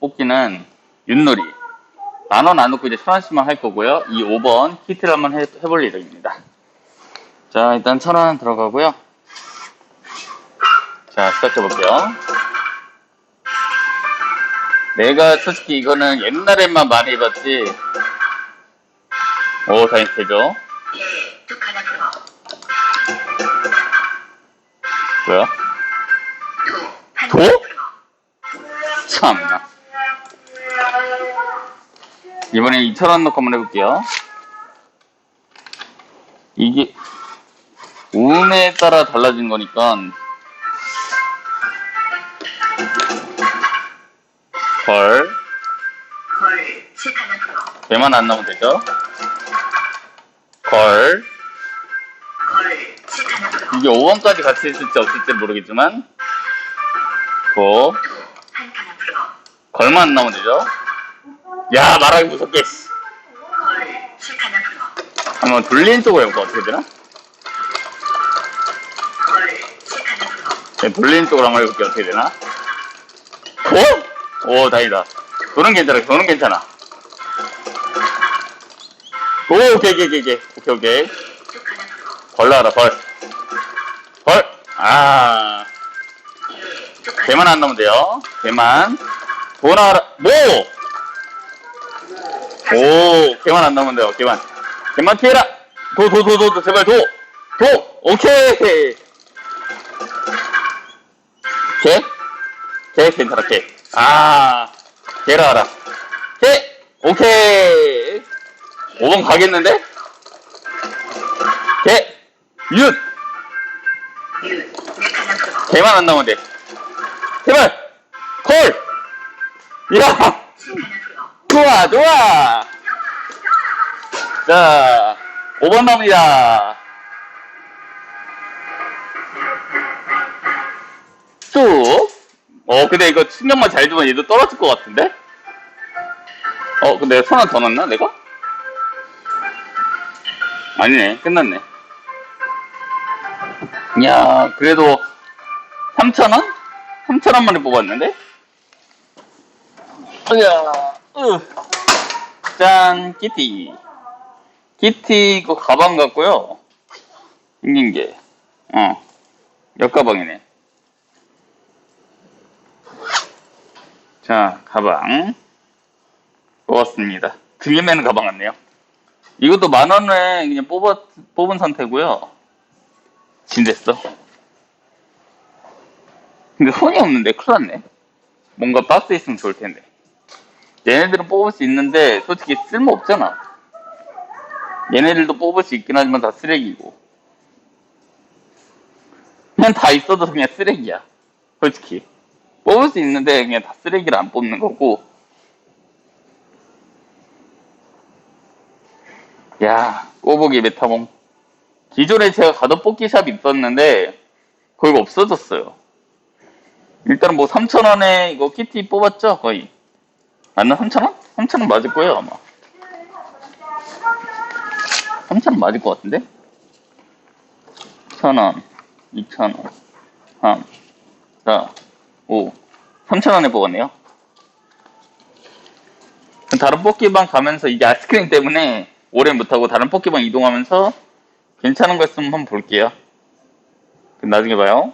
뽑기는 윷놀이. 만원 안 넣고 이제 천 원씩만 할 거고요. 이 5번 키트를 한번 해, 해볼 예정입니다. 자, 일단 천원 들어가고요. 자, 시작해 볼게요. 내가 솔직히 이거는 옛날에만 많이 봤지. 오, 다행히 되죠. 뭐야? 도? 참나. 이번에 2,000원 넣고 한번 해볼게요. 이게, 운에 따라 달라진 거니까, 걸. 배만 안 나오면 되죠? 걸. 이게 5원까지 같이 있을지 없을지 모르겠지만, 고. 걸만 안 나오면 되죠? 야, 말하기 무섭게. 씨. 한번 돌린 쪽으로 해볼까? 어떻게 되나? 네, 돌린 쪽으로 한번 해볼게요. 어떻게 되나? 오? 오, 다행이다. 도는 괜찮아. 도는 괜찮아. 오, 오케이, 오케이, 오케이, 오케이. 오케이. 벌 나와라, 벌. 벌. 아, 뚝 하나 개만 안 나오면 돼요. 개만. 도 나와라. 뭐? 오, 개만 안 돼요. 개만. 개만 피해라. 도, 도, 도, 도, 도, 제발 도. 도. 오케이. 개? 개 괜찮아, 개. 아, 개라 알아. 개. 오케이. 5번 가겠는데? 개. 윷. 개만 안 돼. 제발! 콜! 이야! 좋아, 좋아! 자, 5번 나옵니다. 쑥! 어, 근데 이거 신경만 잘 주면 얘도 떨어질 것 같은데? 어, 근데 손 하나 더 넣나, 내가? 아니네, 끝났네. 이야, 그래도 3,000원? 3,000원 만에 뽑았는데? 으야, 으. 짠, 키티. 키티, 이거 가방 같고요. 생긴 게. 어. 옆가방이네. 자, 가방. 뽑았습니다. 등에 매는 가방 같네요. 이것도 만 원에 그냥 뽑았, 뽑은 상태고요. 진댔어. 근데 손이 없는데 큰일 났네. 뭔가 박스에 있으면 좋을 텐데. 얘네들은 뽑을 수 있는데 솔직히 쓸모 없잖아. 얘네들도 뽑을 수 있긴 하지만 다 쓰레기고. 그냥 다 있어도 그냥 쓰레기야. 솔직히. 뽑을 수 있는데 그냥 다 쓰레기를 안 뽑는 거고. 야, 꼬부기 메타몽. 기존에 제가 가던 뽑기샵 있었는데 거기가 없어졌어요. 일단은 뭐 3,000원에 이거 키티 뽑았죠? 거의. 맞나? 3,000원? 3,000원 맞을 거예요, 아마. 3,000원 맞을 것 같은데? 1,000원, 2,000원, 3, 4, 5. 3,000원에 뽑았네요. 다른 뽑기방 가면서 이게 아이스크림 때문에 오래 못하고 다른 뽑기방 이동하면서 괜찮은 거 있으면 한번 볼게요. 나중에 봐요.